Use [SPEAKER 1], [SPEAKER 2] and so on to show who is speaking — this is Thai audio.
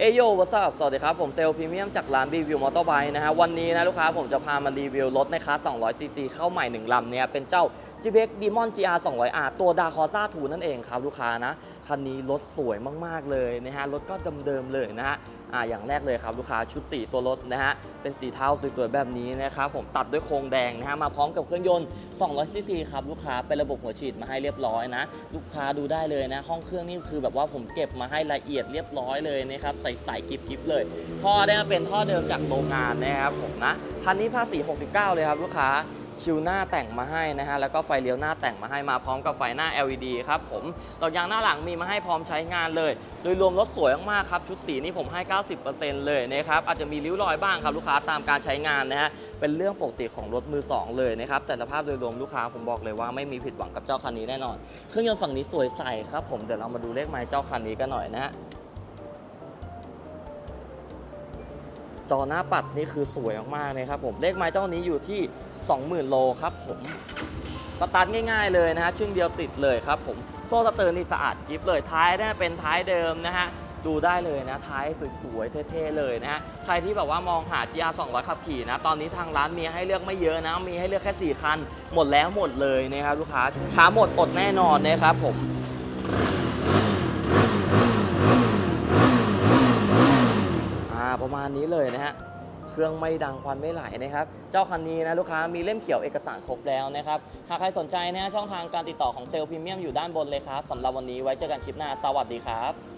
[SPEAKER 1] เอโยวัสดุสวัสดีครับ ผมเซลล์พรีเมียมจากร้านรีวิวมอเตอร์ไบค์นะฮะ วันนี้นะลูกค้าผมจะพามารีวิวรถในคลาส 200 ซีซีเข้าใหม่ 1 ลำเนี่ย เป็นเจ้า g p x Demon GR 200R ตัวดาคอซ่าทูนั่นเองครับ ลูกค้านะ คันนี้รถสวยมาก ๆ เลยนะฮะ รถก็เดิมๆเลยนะฮะ อ่าอย่างแรกเลยครับลูกค้าชุดสีตัวรถนะฮะเป็นสีเทาสวยๆแบบนี้นะครับผมตัดด้วยโครงแดงนะฮะมาพร้อมกับเครื่องยนต์200ซีซีครับลูกค้าเป็นระบบหัวฉีดมาให้เรียบร้อยนะ ลูกค้าดูได้เลยนะ ห้องเครื่องนี่คือแบบว่าผมเก็บมาให้ละเอียดเรียบร้อยเลยนะครับใส่ๆกิบๆเลยท่อได้มาเป็นท่อเดิมจากโรงงานนะครับผมนะคันนี้ภาษี 69 เลยครับลูกค้า ชิวหน้าแต่งมาให้นะฮะ แล้วก็ไฟเลี้ยวหน้าแต่งมาให้มาพร้อมกับไฟหน้า LED ครับผมดอกยางหน้าหลังมีมาให้พร้อมใช้งานเลย โดยรวมรถสวยมากๆครับ ชุดสีนี่ผมให้ 90%เลยนะครับ อาจจะมีริ้วรอยบ้างครับลูกค้าตามการใช้งานนะฮะ เป็นเรื่องปกติของรถมือสองเลยนะครับ แต่สภาพโดยรวมลูกค้าผมบอกเลยว่าไม่มีผิดหวังกับเจ้าคันนี้แน่นอน เครื่องยนต์ฝั่งนี้สวยใสครับผม เดี๋ยวเรามาดูเลขไม้เจ้าคันนี้กันหน่อยนะฮะ จอหน้าปัดนี่คือสวยมากๆเลยครับผมเลขไม้เจ้านี้อยู่ที่ 20,000 โลครับผมสตาร์ทง่ายๆเลยนะฮะชึ่งเดียวติดเลยครับผมโซ่สเตอร์นี่สะอาดกิฟเลยท้ายเนี่ยเป็นท้ายเดิมนะฮะดูได้เลยนะท้ายสวยๆเท่ๆเลยนะฮะใครที่แบบว่ามองหา GR 200ขับขี่นะ ตอนนี้ทางร้านมีให้เลือกไม่เยอะนะ มีให้เลือกแค่ 4 คัน หมดแล้วหมดเลยนะครับลูกค้าช้าหมดอดแน่นอนนะครับผม อ่า ประมาณนี้เลยนะฮะเครื่องไม่ดังควันไม่ไหลนะครับ เจ้าคันนี้นะลูกค้ามีเล่มเขียวเอกสารครบแล้วนะครับ หากใครสนใจนะฮะช่องทางการติดต่อของเซลล์พรีเมียมอยู่ด้านบนเลยครับสำหรับวันนี้ไว้เจอกันคลิปหน้า สวัสดีครับ